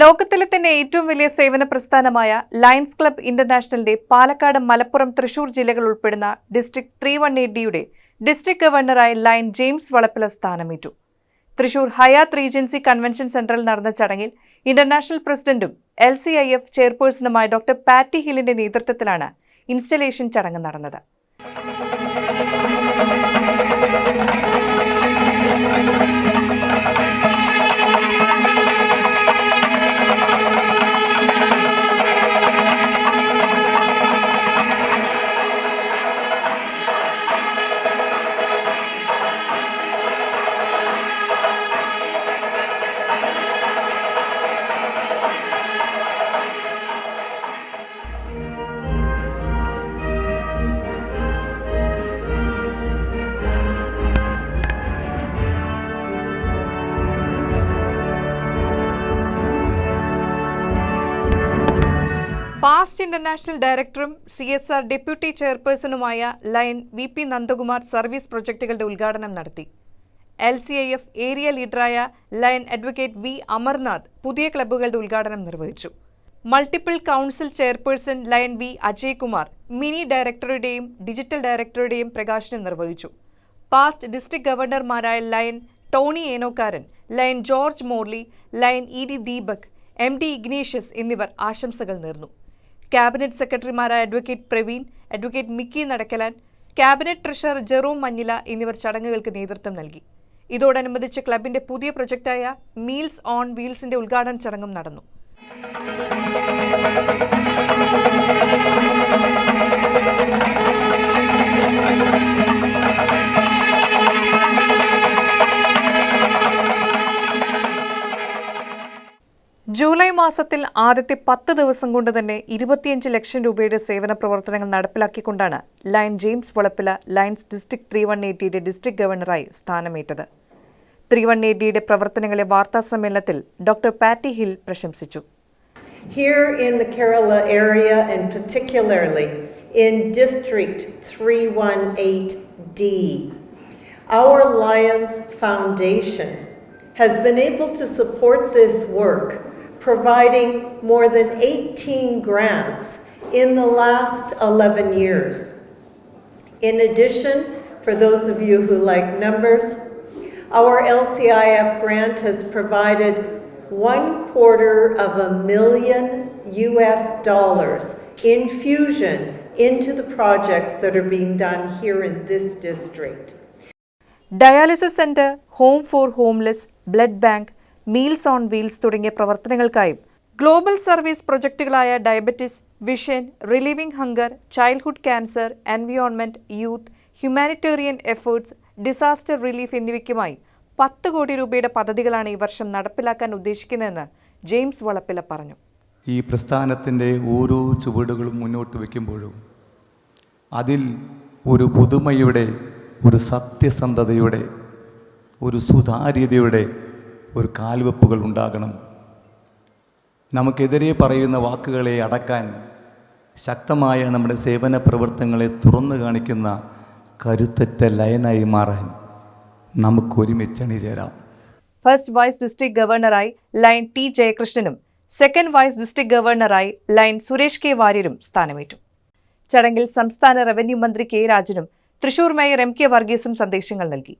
ലോകത്തിലെ തന്നെ ഏറ്റവും വലിയ സേവന പ്രസ്ഥാനമായ ലയൺസ് ക്ലബ് ഇന്റർനാഷണലിന്റെ പാലക്കാട് മലപ്പുറം തൃശൂർ ജില്ലകൾ ഉൾപ്പെടുന്ന ഡിസ്ട്രിക്ട് ത്രീ വൺ എയ്റ്റ് ഡിയുടെ ഡിസ്ട്രിക്ട് ഗവർണറായി ലയൺ ജെയിംസ് വളപ്പില സ്ഥാനമേറ്റു. തൃശൂർ ഹയാത്ത് റീജൻസി കൺവെൻഷൻ സെന്ററിൽ നടന്ന ചടങ്ങിൽ ഇന്റർനാഷണൽ പ്രസിഡന്റും എൽ സി ഐ എഫ് ചെയർപേഴ്സണുമായ ഡോക്ടർ പാറ്റി ഹില്ലിന്റെ നേതൃത്വത്തിലാണ് ഇൻസ്റ്റലേഷൻ ചടങ്ങ് നടന്നത്. പാസ്റ്റ് ഇന്റർനാഷണൽ ഡയറക്ടറും C S R deputy ചെയർപേഴ്സണുമായ lion V P Nandakumar service പ്രൊജക്ടുകളുടെ ഉദ്ഘാടനം നടത്തി. L C I F area ലീഡറായ lion advocate V Amarnath പുതിയ ക്ലബ്ബുകളുടെ ഉദ്ഘാടനം നിർവഹിച്ചു. Multiple council chairperson lion V Ajaykumar mini ഡയറക്ടറുടെയും digital ഡയറക്ടറുടെയും പ്രകാശനം നിർവഹിച്ചു. Past district ഗവർണർമാരായ lion Tony Enokkaran lion George Morley lion E D Deepak M D Ignatius എന്നിവർ ആശംസകൾ നേർന്നു. ക്യാബിനറ്റ് സെക്രട്ടറിമാരായ advocate Praveen advocate Mickey Nadakkalan cabinet treasurer Jerome Manjila എന്നിവർ ചടങ്ങുകൾക്ക് നേതൃത്വം നൽകി. ഇതോടനുബന്ധിച്ച് ക്ലബിന്റെ പുതിയ പ്രൊജക്ടായ മീൽസ് ഓൺ വീൽസിന്റെ ഉദ്ഘാടന ചടങ്ങും നടന്നു. ജൂലൈ മാസത്തിൽ ആദ്യത്തെ പത്ത് ദിവസം കൊണ്ട് തന്നെ ഇരുപത്തിയഞ്ച് ലക്ഷം രൂപയുടെ സേവന പ്രവർത്തനങ്ങൾ നടപ്പിലാക്കിക്കൊണ്ടാണ് lion James Valappila lions district three one എയ്റ്റിയുടെ district ഗവർണറായി സ്ഥാനമേറ്റത്. ത്രീ വൺ എയ്റ്റിയുടെ പ്രവർത്തനങ്ങളെ വാർത്താ സമ്മേളനത്തിൽ ഡോക്ടർ പാറ്റി ഹിൽ പ്രശംസിച്ചു. Here in the Kerala area, and particularly in District 318D, our Lions Foundation has been able to support this work, providing more than 18 grants in the last 11 years. In addition, for those of you who like numbers, our LCIF grant has provided one quarter of a million US dollars infusion into the projects that are being done here in this district. Dialysis Center, Home for Homeless, Blood Bank, meals on wheels തുടങ്ങിയ പ്രവർത്തനങ്ങൾക്കായും global service പ്രൊജക്ടുകളായ diabetes vision relieving hunger childhood cancer environment youth humanitarian efforts disaster relief എന്നിവയ്ക്കുമായി പത്ത് കോടി രൂപയുടെ പദ്ധതികളാണ് ഈ വർഷം നടപ്പിലാക്കാൻ ഉദ്ദേശിക്കുന്നതെന്ന് ജെയിംസ് വളപ്പില പറഞ്ഞു. ഈ പ്രസ്ഥാനത്തിന്റെ ഓരോ ചുവടുകളും മുന്നോട്ട് വയ്ക്കുമ്പോഴും അതിൽ ഒരു പുതുമയുടെ ഒരു സത്യസന്ധതയുടെ ഒരു സുതാര്യതയുടെ ഒരു കാൽവെപ്പുകൾ ഉണ്ടാകണം. നമുക്കെതിരെ പറയുന്ന വാക്കുകളെ അടക്കാൻ ശക്തമായ നമ്മുടെ സേവന പ്രവർത്തനങ്ങളെ തുറന്നു കാണിക്കുന്ന കരുത്തറ്റ ലയനായി മാറാൻ നമുക്ക് ഒരുമിച്ച് അണിചേരാം. ഫസ്റ്റ് വൈസ് ഡിസ്ട്രിക്ട് ഗവർണറായി ലൈൻ ടി ജയകൃഷ്ണനും സെക്കൻഡ് വൈസ് ഡിസ്ട്രിക്ട് ഗവർണറായി ലൈൻ സുരേഷ് കെ വാര്യരും സ്ഥാനമേറ്റു. ചടങ്ങിൽ സംസ്ഥാന റവന്യൂ മന്ത്രി കെ രാജനും തൃശൂർ മേയർ എം കെ വർഗീസും സന്ദേശങ്ങൾ നൽകി.